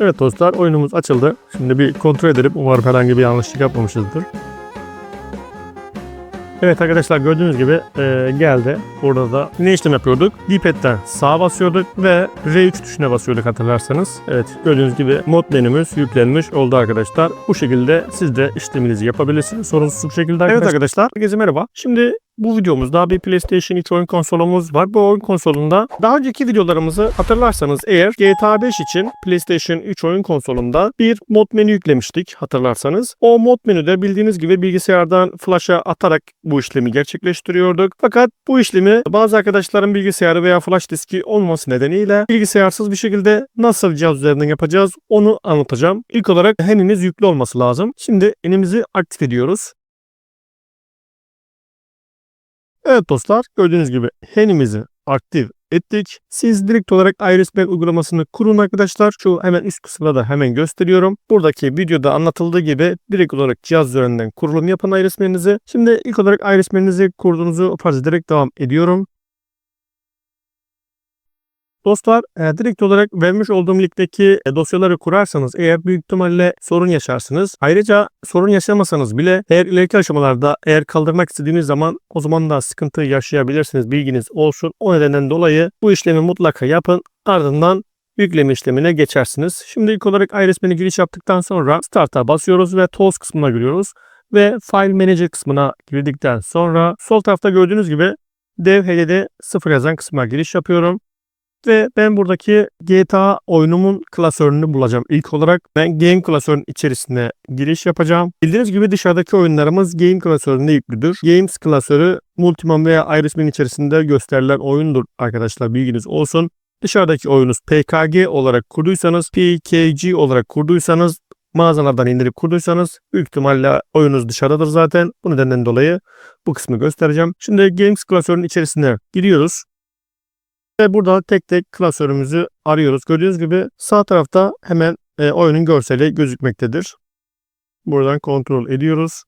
Evet dostlar oyunumuz açıldı. Şimdi bir kontrol edelim. Umarım herhangi bir yanlışlık yapmamışızdır. Evet arkadaşlar gördüğünüz gibi e, geldi. Burada da ne işlem yapıyorduk? D-pad'den sağa basıyorduk ve R3 tuşuna basıyorduk hatırlarsanız. Evet gördüğünüz gibi mod menümüz yüklenmiş oldu arkadaşlar. Bu şekilde siz de işleminizi yapabilirsiniz. Sorunsuz bir şekilde arkadaşlar. Evet arkadaşlar herkese merhaba. Şimdi bu videomuzda bir PlayStation 3 oyun konsolumuz var. Bu oyun konsolunda daha önceki videolarımızı hatırlarsanız eğer GTA 5 için PlayStation 3 oyun konsolunda bir mod menü yüklemiştik hatırlarsanız. O mod menüde bildiğiniz gibi bilgisayardan flash'a atarak bu işlemi gerçekleştiriyorduk. Fakat bu işlemi bazı arkadaşların bilgisayarı veya flash diski olması nedeniyle bilgisayarsız bir şekilde nasıl cihaz üzerinden yapacağız onu anlatacağım. İlk olarak heniniz yüklü olması lazım. Şimdi enimizi aktif ediyoruz. Evet dostlar gördüğünüz gibi henimizi aktif ettik. Siz direkt olarak IrisBell uygulamasını kurun arkadaşlar. Şu hemen üst kısımda da hemen gösteriyorum. Buradaki videoda anlatıldığı gibi direkt olarak cihaz üzerinden kurulum yapın IrisBell'inizi. Şimdi ilk olarak IrisBell'inizi kurduğunuzu farz ederek devam ediyorum. Dostlar e, direkt olarak vermiş olduğum linkteki e, dosyaları kurarsanız eğer büyük ihtimalle sorun yaşarsınız. Ayrıca sorun yaşamasanız bile eğer ileriki aşamalarda eğer kaldırmak istediğiniz zaman o zaman da sıkıntı yaşayabilirsiniz. Bilginiz olsun. O nedenden dolayı bu işlemi mutlaka yapın. Ardından yükleme işlemine geçersiniz. Şimdi ilk olarak iResmi'ne giriş yaptıktan sonra Start'a basıyoruz ve Tools kısmına giriyoruz. Ve File Manager kısmına girdikten sonra sol tarafta gördüğünüz gibi Dev HDD 0 yazan kısma giriş yapıyorum. Ve ben buradaki GTA oyunumun klasörünü bulacağım. İlk olarak ben Game klasörünün içerisine giriş yapacağım. Bildiğiniz gibi dışarıdaki oyunlarımız Game klasöründe yüklüdür. Games klasörü Multimam veya Irisman içerisinde gösterilen oyundur arkadaşlar bilginiz olsun. Dışarıdaki oyunuz PKG olarak kurduysanız, PKG olarak kurduysanız mağazalardan indirip kurduysanız büyük ihtimalle oyunuz dışarıdadır zaten. Bu nedenden dolayı bu kısmı göstereceğim. Şimdi Games klasörünün içerisine giriyoruz. Ve burada tek tek klasörümüzü arıyoruz. Gördüğünüz gibi sağ tarafta hemen e, oyunun görseli gözükmektedir. Buradan kontrol ediyoruz.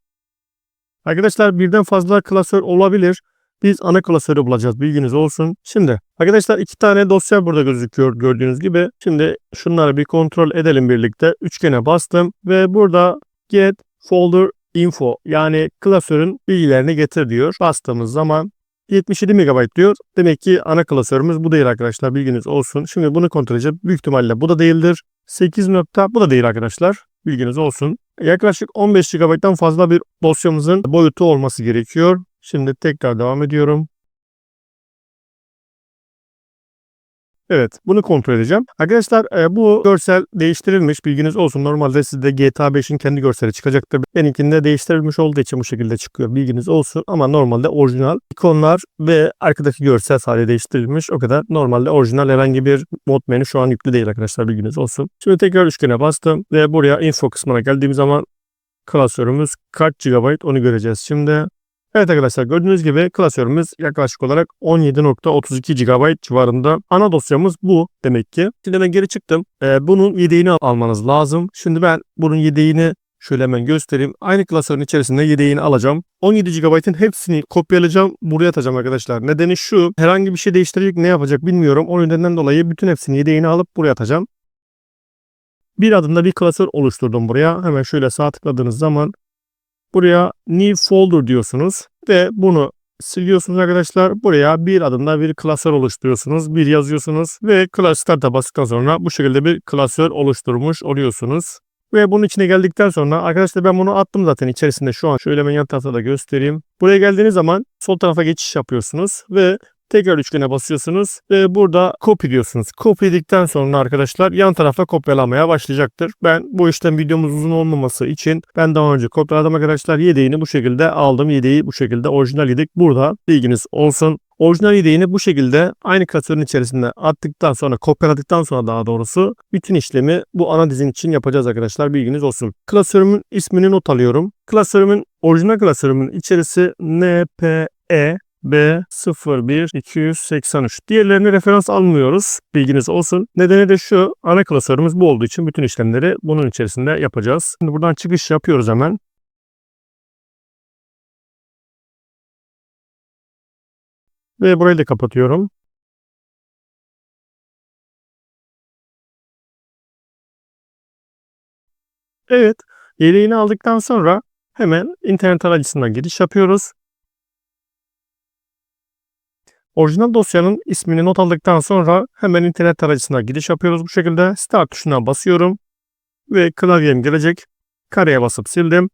Arkadaşlar birden fazla klasör olabilir. Biz ana klasörü bulacağız. Bilginiz olsun. Şimdi arkadaşlar iki tane dosya burada gözüküyor gördüğünüz gibi. Şimdi şunları bir kontrol edelim birlikte. Üçgene bastım ve burada get folder info yani klasörün bilgilerini getir diyor. Bastığımız zaman 77 MB diyor. Demek ki ana klasörümüz bu değil arkadaşlar. Bilginiz olsun. Şimdi bunu kontrol edeceğim. Büyük ihtimalle bu da değildir. 8 nokta bu da değil arkadaşlar. Bilginiz olsun. Yaklaşık 15 GB'dan fazla bir dosyamızın boyutu olması gerekiyor. Şimdi tekrar devam ediyorum. Evet bunu kontrol edeceğim. Arkadaşlar e, bu görsel değiştirilmiş bilginiz olsun. Normalde sizde GTA 5'in kendi görseli çıkacaktır. Benimkinde değiştirilmiş olduğu için bu şekilde çıkıyor. Bilginiz olsun ama normalde orijinal ikonlar ve arkadaki görsel sadece değiştirilmiş. O kadar normalde orijinal herhangi bir mod menü şu an yüklü değil arkadaşlar bilginiz olsun. Şimdi tekrar üçgene bastım ve buraya info kısmına geldiğim zaman klasörümüz kaç GB onu göreceğiz. Şimdi Evet arkadaşlar gördüğünüz gibi klasörümüz yaklaşık olarak 17.32 GB civarında. Ana dosyamız bu demek ki. Şimdi ben geri çıktım. Ee, bunun yedeğini almanız lazım. Şimdi ben bunun yedeğini şöyle hemen göstereyim. Aynı klasörün içerisinde yedeğini alacağım. 17 GB'ın hepsini kopyalayacağım. Buraya atacağım arkadaşlar. Nedeni şu. Herhangi bir şey değiştirecek ne yapacak bilmiyorum. O nedenden dolayı bütün hepsini yedeğini alıp buraya atacağım. Bir adımda bir klasör oluşturdum buraya. Hemen şöyle sağ tıkladığınız zaman Buraya new folder diyorsunuz ve bunu siliyorsunuz arkadaşlar. Buraya bir adımda bir klasör oluşturuyorsunuz. Bir yazıyorsunuz ve klasörde bastıktan sonra bu şekilde bir klasör oluşturmuş oluyorsunuz. Ve bunun içine geldikten sonra arkadaşlar ben bunu attım zaten içerisinde şu an. Şöyle ben yan tarafta da göstereyim. Buraya geldiğiniz zaman sol tarafa geçiş yapıyorsunuz ve Tekrar üçgene basıyorsunuz ve burada copy diyorsunuz. Copy sonra arkadaşlar yan tarafa kopyalamaya başlayacaktır. Ben bu işlem videomuz uzun olmaması için ben daha önce kopyaladım arkadaşlar. Yedeğini bu şekilde aldım. Yedeği bu şekilde orijinal yedek burada. Bilginiz olsun. Orijinal yedeğini bu şekilde aynı klasörün içerisinde attıktan sonra, kopyaladıktan sonra daha doğrusu bütün işlemi bu ana dizin için yapacağız arkadaşlar. Bilginiz olsun. Klasörümün ismini not alıyorum. Klasörümün, orijinal klasörümün içerisi NPE B01283. Diğerlerini referans almıyoruz. Bilginiz olsun. Nedeni de şu. Ana klasörümüz bu olduğu için bütün işlemleri bunun içerisinde yapacağız. Şimdi buradan çıkış yapıyoruz hemen. Ve burayı da kapatıyorum. Evet, yedeğini aldıktan sonra hemen internet tarayıcısına giriş yapıyoruz. Orijinal dosyanın ismini not aldıktan sonra hemen internet tarayıcısına giriş yapıyoruz. Bu şekilde Start tuşuna basıyorum ve klavyem gelecek. Kareye basıp sildim.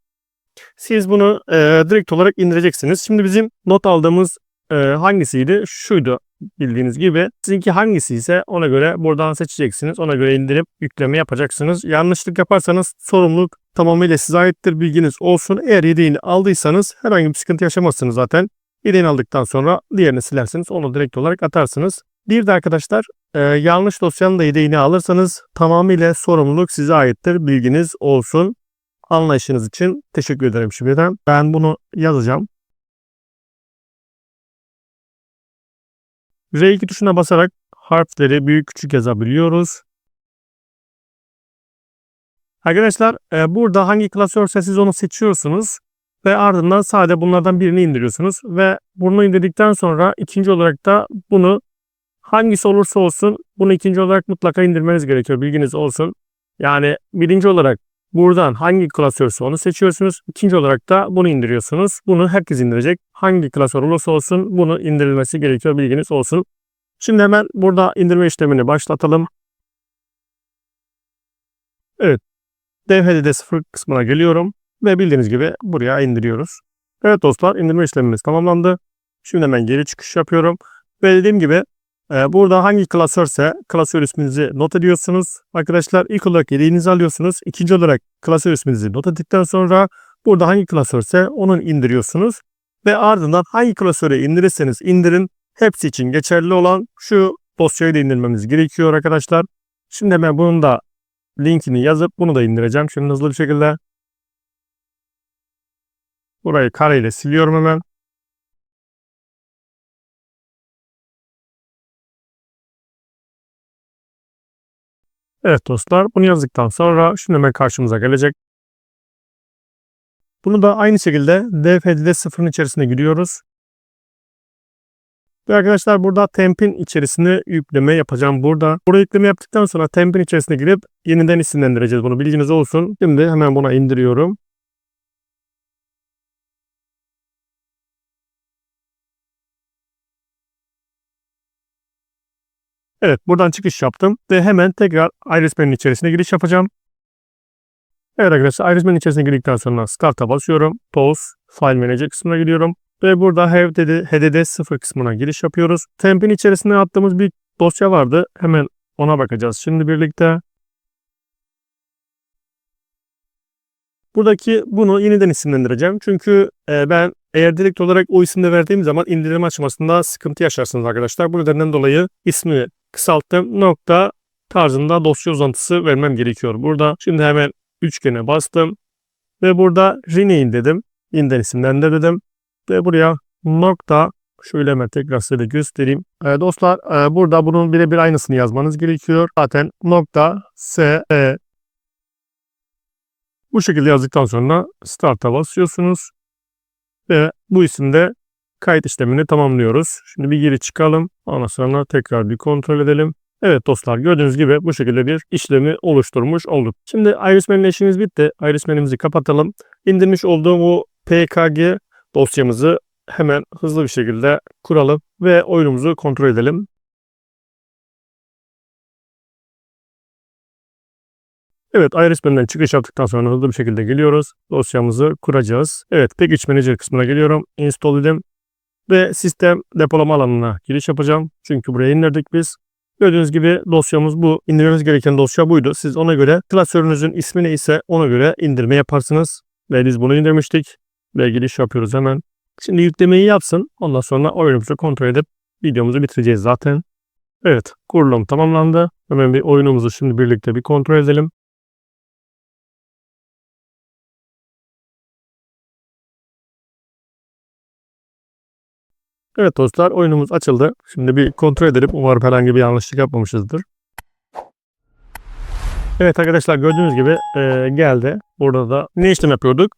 Siz bunu e, direkt olarak indireceksiniz. Şimdi bizim not aldığımız e, hangisiydi? Şuydu bildiğiniz gibi. Sizinki hangisi ise ona göre buradan seçeceksiniz. Ona göre indirip yükleme yapacaksınız. Yanlışlık yaparsanız sorumluluk tamamıyla size aittir. Bilginiz olsun. Eğer yedeğini aldıysanız herhangi bir sıkıntı yaşamazsınız zaten. Yedeğini aldıktan sonra diğerini silersiniz. Onu direkt olarak atarsınız. Bir de arkadaşlar e, yanlış dosyanın da yedeğini alırsanız tamamıyla sorumluluk size aittir. Bilginiz olsun. Anlayışınız için teşekkür ederim şimdiden. Ben bunu yazacağım. R2 tuşuna basarak harfleri büyük küçük yazabiliyoruz. Arkadaşlar e, burada hangi klasörse siz onu seçiyorsunuz ve ardından sadece bunlardan birini indiriyorsunuz ve bunu indirdikten sonra ikinci olarak da bunu hangisi olursa olsun bunu ikinci olarak mutlaka indirmeniz gerekiyor. Bilginiz olsun. Yani birinci olarak buradan hangi klasörse onu seçiyorsunuz. İkinci olarak da bunu indiriyorsunuz. Bunu herkes indirecek. Hangi klasör olursa olsun bunu indirilmesi gerekiyor. Bilginiz olsun. Şimdi hemen burada indirme işlemini başlatalım. Evet. DVD'de sıfır kısmına geliyorum. Ve bildiğiniz gibi buraya indiriyoruz. Evet dostlar indirme işlemimiz tamamlandı. Şimdi hemen geri çıkış yapıyorum. Ve dediğim gibi e, burada hangi klasörse klasör isminizi not ediyorsunuz. Arkadaşlar ilk olarak yedeğinizi alıyorsunuz. İkinci olarak klasör isminizi not ettikten sonra burada hangi klasörse onun indiriyorsunuz. Ve ardından hangi klasöre indirirseniz indirin. Hepsi için geçerli olan şu dosyayı da indirmemiz gerekiyor arkadaşlar. Şimdi hemen bunun da linkini yazıp bunu da indireceğim. Şimdi hızlı bir şekilde Burayı kareyle siliyorum hemen. Evet dostlar bunu yazdıktan sonra şimdi hemen karşımıza gelecek. Bunu da aynı şekilde DFD'de sıfırın içerisine giriyoruz. Ve arkadaşlar burada temp'in içerisine yükleme yapacağım burada. Burada yükleme yaptıktan sonra temp'in içerisine girip yeniden isimlendireceğiz bunu bilginiz olsun. Şimdi hemen buna indiriyorum. Evet buradan çıkış yaptım ve hemen tekrar Irisman'in içerisine giriş yapacağım. Evet arkadaşlar Irisman'in içerisine girdikten sonra Start'a basıyorum. Pause, File Manager kısmına gidiyorum. Ve burada HDD, HDD 0 kısmına giriş yapıyoruz. Temp'in içerisine attığımız bir dosya vardı. Hemen ona bakacağız şimdi birlikte. Buradaki bunu yeniden isimlendireceğim. Çünkü e, ben eğer direkt olarak o isimde verdiğim zaman indirim açmasında sıkıntı yaşarsınız arkadaşlar. Bu nedenden dolayı ismi kısalttım nokta tarzında dosya uzantısı vermem gerekiyor. Burada şimdi hemen üçgene bastım ve burada rename dedim. Yeniden isimlendir dedim ve buraya nokta şöyle hemen tekrar size göstereyim. Ee, dostlar e, burada bunun birebir aynısını yazmanız gerekiyor. Zaten nokta s e bu şekilde yazdıktan sonra start'a basıyorsunuz ve bu isimde kayıt işlemini tamamlıyoruz. Şimdi bir geri çıkalım. Ondan sonra tekrar bir kontrol edelim. Evet dostlar gördüğünüz gibi bu şekilde bir işlemi oluşturmuş olduk. Şimdi Irisman ile işimiz bitti. Irisman'imizi kapatalım. İndirmiş olduğum bu PKG dosyamızı hemen hızlı bir şekilde kuralım ve oyunumuzu kontrol edelim. Evet Irisman'den çıkış yaptıktan sonra hızlı bir şekilde geliyoruz. Dosyamızı kuracağız. Evet Package Manager kısmına geliyorum. Install edelim. Ve sistem depolama alanına giriş yapacağım. Çünkü buraya indirdik biz. Gördüğünüz gibi dosyamız bu. İndirmemiz gereken dosya buydu. Siz ona göre klasörünüzün ismi neyse ona göre indirme yaparsınız. Ve biz bunu indirmiştik. Ve giriş yapıyoruz hemen. Şimdi yüklemeyi yapsın. Ondan sonra oyunumuzu kontrol edip videomuzu bitireceğiz zaten. Evet kurulum tamamlandı. Hemen bir oyunumuzu şimdi birlikte bir kontrol edelim. Evet dostlar oyunumuz açıldı. Şimdi bir kontrol edelim. Umarım herhangi bir yanlışlık yapmamışızdır. Evet arkadaşlar gördüğünüz gibi e, geldi. Burada da ne işlem yapıyorduk?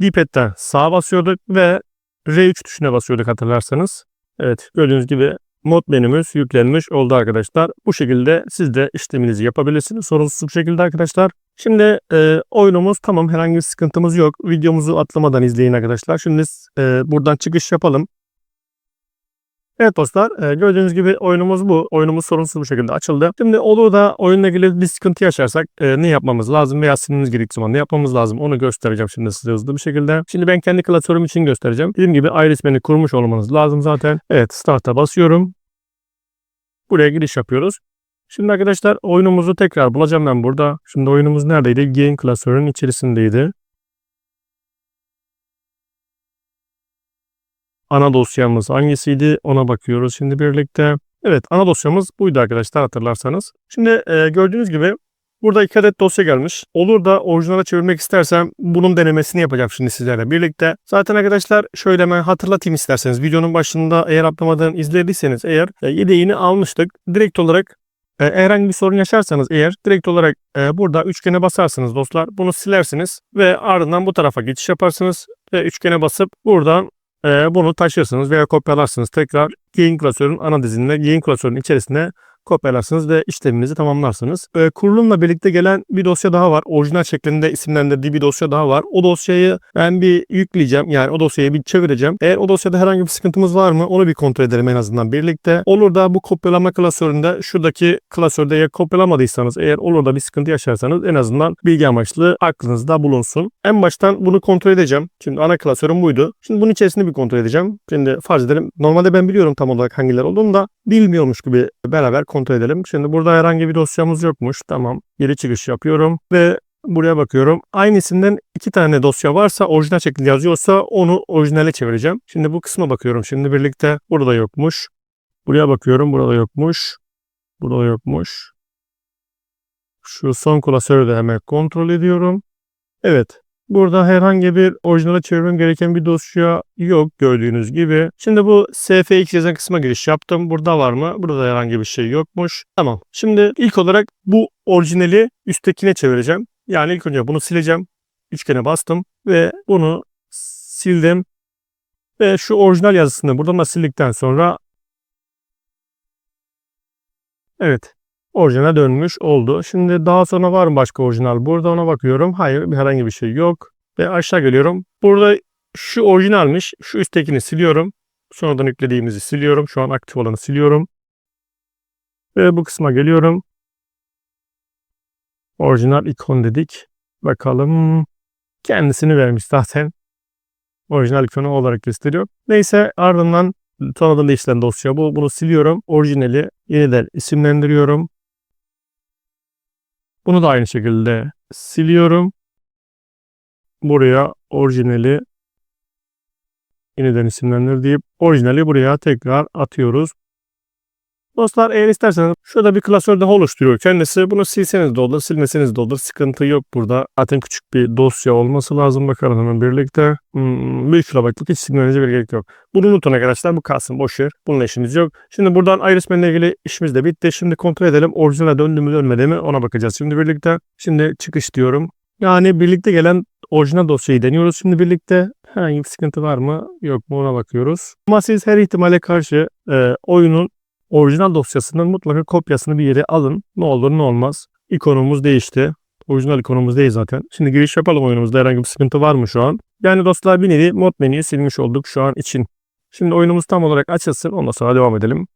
D-pad'den sağa basıyorduk ve R3 tuşuna basıyorduk hatırlarsanız. Evet gördüğünüz gibi mod menümüz yüklenmiş oldu arkadaşlar. Bu şekilde siz de işleminizi yapabilirsiniz sorunsuz bir şekilde arkadaşlar. Şimdi e, oyunumuz tamam herhangi bir sıkıntımız yok. Videomuzu atlamadan izleyin arkadaşlar. Şimdi e, buradan çıkış yapalım. Evet dostlar e, gördüğünüz gibi oyunumuz bu. Oyunumuz sorunsuz bir şekilde açıldı. Şimdi olur da oyunla ilgili bir sıkıntı yaşarsak e, ne yapmamız lazım veya silmemiz gerektiği zaman ne yapmamız lazım onu göstereceğim şimdi size hızlı bir şekilde. Şimdi ben kendi klasörüm için göstereceğim. Dediğim gibi iris kurmuş olmanız lazım zaten. Evet start'a basıyorum. Buraya giriş yapıyoruz. Şimdi arkadaşlar oyunumuzu tekrar bulacağım ben burada. Şimdi oyunumuz neredeydi? Game klasörünün içerisindeydi. Ana dosyamız hangisiydi ona bakıyoruz şimdi birlikte. Evet ana dosyamız buydu arkadaşlar hatırlarsanız. Şimdi e, gördüğünüz gibi burada iki adet dosya gelmiş. Olur da orijinale çevirmek istersem bunun denemesini yapacağım şimdi sizlerle birlikte. Zaten arkadaşlar şöyle ben hatırlatayım isterseniz. Videonun başında eğer atlamadan izlediyseniz eğer e, yedeğini almıştık. Direkt olarak e, herhangi bir sorun yaşarsanız eğer direkt olarak e, burada üçgene basarsınız dostlar. Bunu silersiniz ve ardından bu tarafa geçiş yaparsınız ve üçgene basıp buradan bunu taşırsınız veya kopyalarsınız. Tekrar Gain klasörün ana dizinine, Gain klasörün içerisine kopyalarsınız ve işleminizi tamamlarsınız. E, kurulumla birlikte gelen bir dosya daha var. Orijinal şeklinde isimlendirdiği bir dosya daha var. O dosyayı ben bir yükleyeceğim. Yani o dosyayı bir çevireceğim. Eğer o dosyada herhangi bir sıkıntımız var mı onu bir kontrol edelim en azından birlikte. Olur da bu kopyalama klasöründe şuradaki klasörde eğer kopyalamadıysanız eğer olur da bir sıkıntı yaşarsanız en azından bilgi amaçlı aklınızda bulunsun. En baştan bunu kontrol edeceğim. Şimdi ana klasörüm buydu. Şimdi bunun içerisinde bir kontrol edeceğim. Şimdi farz edelim. Normalde ben biliyorum tam olarak hangiler olduğunu da bilmiyormuş gibi beraber kontrol edelim. Şimdi burada herhangi bir dosyamız yokmuş. Tamam. Geri çıkış yapıyorum ve buraya bakıyorum. Aynı isimden iki tane dosya varsa orijinal şekilde yazıyorsa onu orijinale çevireceğim. Şimdi bu kısma bakıyorum. Şimdi birlikte burada yokmuş. Buraya bakıyorum. Burada yokmuş. Burada yokmuş. Şu son klasörü de hemen kontrol ediyorum. Evet. Burada herhangi bir orijinale çevirmem gereken bir dosya yok gördüğünüz gibi. Şimdi bu sfx yazan kısma giriş yaptım. Burada var mı? Burada herhangi bir şey yokmuş. Tamam. Şimdi ilk olarak bu orijinali üsttekine çevireceğim. Yani ilk önce bunu sileceğim. Üçgene bastım ve bunu sildim. Ve şu orijinal yazısını buradan da sildikten sonra Evet orijinale dönmüş oldu. Şimdi daha sonra var mı başka orijinal? Burada ona bakıyorum. Hayır herhangi bir şey yok. Ve aşağı geliyorum. Burada şu orijinalmiş. Şu üsttekini siliyorum. Sonradan yüklediğimizi siliyorum. Şu an aktif olanı siliyorum. Ve bu kısma geliyorum. Orijinal ikon dedik. Bakalım. Kendisini vermiş zaten. Orijinal ikonu olarak gösteriyor. Neyse ardından sonradan değiştiren dosya bu. Bunu siliyorum. Orijinali yeniden isimlendiriyorum. Bunu da aynı şekilde siliyorum. Buraya orijinali yeniden isimlendir deyip orijinali buraya tekrar atıyoruz. Dostlar eğer isterseniz şurada bir klasör daha oluşturuyor kendisi. Bunu silseniz de olur, silmeseniz de olur. Sıkıntı yok burada. Zaten küçük bir dosya olması lazım. Bakalım hemen birlikte. Hmm, büyük kilobitlik hiç silmenize bir gerek yok. Bunu unutun arkadaşlar. Bu kalsın boş yer. Bununla işimiz yok. Şimdi buradan Irisman ile ilgili işimiz de bitti. Şimdi kontrol edelim. Orijinale döndü mü dönmedi mi ona bakacağız. Şimdi birlikte. Şimdi çıkış diyorum. Yani birlikte gelen orijinal dosyayı deniyoruz. Şimdi birlikte herhangi bir sıkıntı var mı yok mu ona bakıyoruz. Ama siz her ihtimale karşı e, oyunun orijinal dosyasının mutlaka kopyasını bir yere alın. Ne olur ne olmaz. İkonumuz değişti. Orijinal ikonumuz değil zaten. Şimdi giriş yapalım oyunumuzda herhangi bir sıkıntı var mı şu an? Yani dostlar bir nevi mod menüyü silmiş olduk şu an için. Şimdi oyunumuz tam olarak açılsın ondan sonra devam edelim.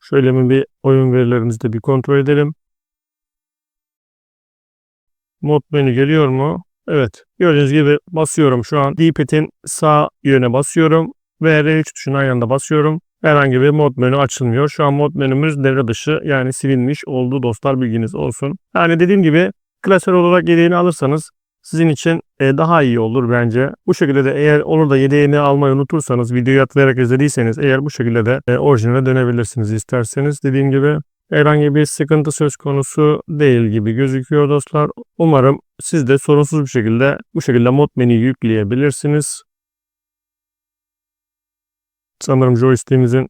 Şöyle bir oyun verilerimizi de bir kontrol edelim. Mod menü geliyor mu? Evet. Gördüğünüz gibi basıyorum şu an. D-pad'in sağ yöne basıyorum ve R3 tuşuna aynı basıyorum. Herhangi bir mod menü açılmıyor. Şu an mod menümüz devre dışı yani silinmiş oldu dostlar bilginiz olsun. Yani dediğim gibi klasör olarak yedeğini alırsanız sizin için e, daha iyi olur bence. Bu şekilde de eğer olur da yedeğini almayı unutursanız videoyu atlayarak izlediyseniz eğer bu şekilde de e, orijinale dönebilirsiniz isterseniz. Dediğim gibi herhangi bir sıkıntı söz konusu değil gibi gözüküyor dostlar. Umarım siz de sorunsuz bir şekilde bu şekilde mod menüyü yükleyebilirsiniz. Sanırım joystick'imizin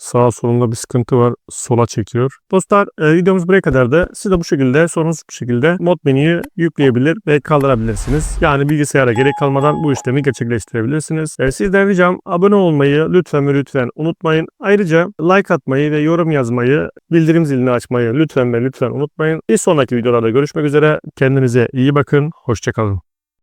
Sağ solunda bir sıkıntı var. Sola çekiyor. Dostlar e, videomuz buraya kadar da siz de bu şekilde sorunsuz bir şekilde mod menüyü yükleyebilir ve kaldırabilirsiniz. Yani bilgisayara gerek kalmadan bu işlemi gerçekleştirebilirsiniz. E, sizden ricam abone olmayı lütfen ve lütfen unutmayın. Ayrıca like atmayı ve yorum yazmayı, bildirim zilini açmayı lütfen ve lütfen unutmayın. Bir sonraki videolarda görüşmek üzere. Kendinize iyi bakın. Hoşçakalın.